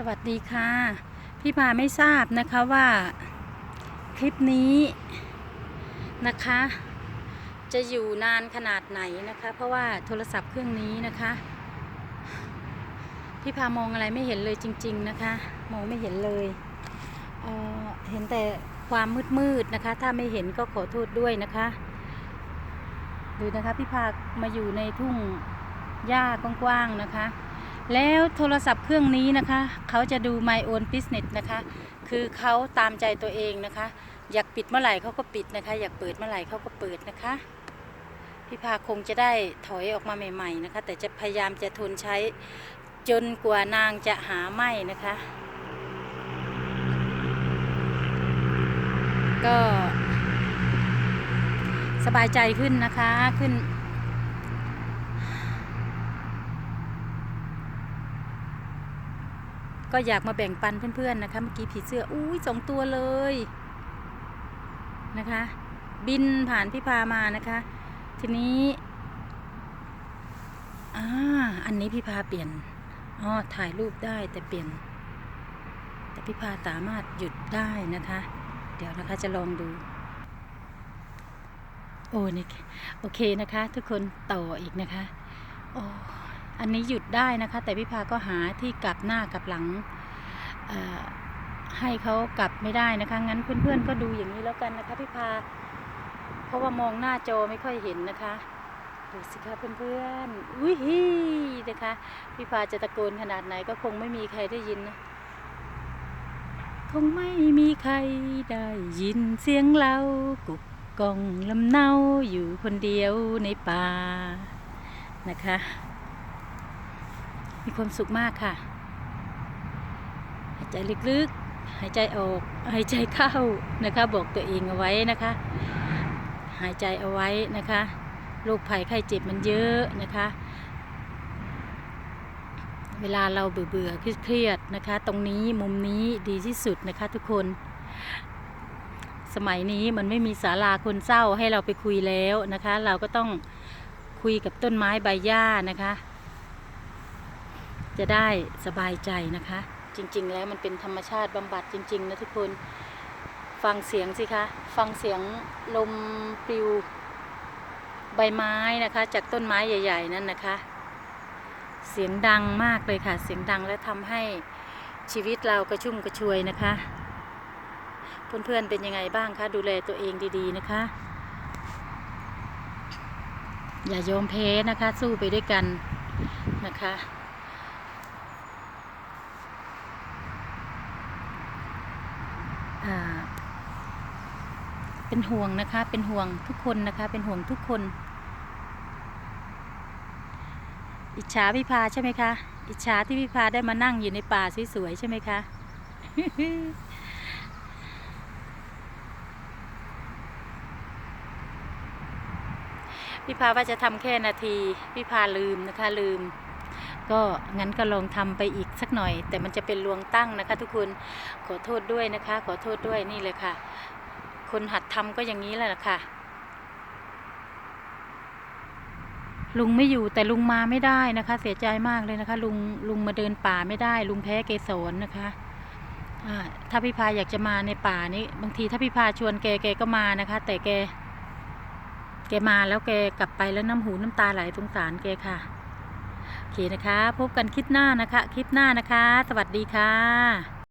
สวัสดีค่ะ พี่พาไม่ทราบนะคะว่าคลิปนี้นะคะ จะอยู่นานขนาดไหนนะคะ เพราะว่าโทรศัพท์เครื่องนี้นะคะ พี่พามองอะไรไม่เห็นเลยจริง ๆนะคะ มองไม่เห็นเลยเเห็นแต่ความมืดๆนะคะ ถ้าไม่เห็นก็ขอโทษด้วยนะคะดูนะคะพี่พามาอยู่ในทุ่งหญ้ากว้างๆนะคะ แล้วโทรศัพท์เครื่องนี้นะคะ เขาจะดู My Own Business นะคะ คือเขาตามใจตัวเองนะคะ อยากปิดเมื่อไหร่เขาก็ปิดนะคะ อยากเปิดเมื่อไหร่เขาก็เปิดนะคะพี่พาคงจะได้ถอยออกมาใหม่ๆนะคะ แต่จะพยายามจะทนใช้จนกว่านางจะหาไม่นะคะ ก็สบายใจขึ้นนะคะขึ้น ก็อยากมาแบ่งปันเพื่อนๆนะคะ เมื่อกี้ผีเสื้ออุ้ยสองตัวเลยนะคะ บินผ่านพี่พามานะคะ ทีนี้อ่าอันนี้พี่พาเปลี่ยนอ๋อถ่ายรูปได้แต่เปลี่ยน แต่พี่พาสามารถหยุดได้นะคะ เดี๋ยวนะคะจะลองดูโอ้นี่โอเคนะคะ ทุกคนต่ออีกนะคะโอ้ อันนี้หยุดได้นะคะ แต่พี่พาก็หาที่กลับหน้ากลับหลังให้เขากลับไม่ได้นะคะ งั้นเพื่อนๆก็ดูอย่างนี้แล้วกันนะคะพี่พา เพราะว่ามองหน้าจอไม่ค่อยเห็นนะคะดูสิคะเพื่อนๆอุ้ยฮีนะคะพี่พาจะตะโกนขนาดไหนก็คงไม่มีใครได้ยินนะคงไม่มีใครได้ยินเสียงเรากุกกองลำเนาอยู่คนเดียวในป่านะคะ มีความสุขมากค่ะ หายใจลึกๆ หายใจออก หายใจเข้านะคะ บอกตัวเองเอาไว้นะคะ หายใจเอาไว้นะคะโรคภัยไข้เจ็บมันเยอะนะคะ เวลาเราเบื่อเบื่อเครียดนะคะ ตรงนี้มุมนี้ดีที่สุดนะคะทุกคน สมัยนี้มันไม่มีศาลาคนเศร้าให้เราไปคุยแล้วนะคะ เราก็ต้องคุยกับต้นไม้ใบหญ้านะคะ จะได้สบายใจนะคะ จริง ๆ แล้วมันเป็นธรรมชาติบำบัดจริง ๆ นะทุกคนฟังเสียงสิคะ ฟังเสียงลมปลิวใบไม้นะคะ จากต้นไม้ใหญ่ ๆ นั่นนะคะ เสียงดังมากเลยค่ะ เสียงดังและทำให้ชีวิตเรากระชุ่มกระชวยนะคะเพื่อนๆเป็นยังไงบ้างคะดูแลตัวเองดีๆนะคะ อย่ายอมแพ้นะคะ สู้ไปด้วยกันนะคะ อ่า เป็นห่วงนะคะ เป็นห่วงทุกคนนะคะ เป็นห่วงทุกคน อิจฉาพี่พาใช่ไหมคะ อิจฉาที่พี่พาได้มานั่งอยู่ในป่าสวยๆใช่ไหมคะพี่พาว่าจะทำแค่นาที พี่พาลืมนะคะลืม ก็งั้นก็ลองทำไปอีกสักหน่อย แต่มันจะเป็นลวงตั้งนะคะ ทุกคนขอโทษด้วยนะคะ ขอโทษด้วยนี่เลยค่ะ คนหัดทำก็อย่างนี้แหละค่ะลุงไม่อยู่แต่ลุงมาไม่ได้นะคะ เสียใจมากเลยนะคะ ลุงลุงมาเดินป่าไม่ได้ ลุงแพ้เกสรนะคะถ้าพี่พาอยากจะมาในป่านี้ บางทีถ้าพี่พาชวนแกแกก็มานะคะ แต่แก แกมาแล้วแกกลับไปแล้วน้ำหูน้ำตาไหลสงสารแกค่ะ เคนะคะ พบกันคลิปหน้านะคะ คลิปหน้านะคะ สวัสดีค่ะ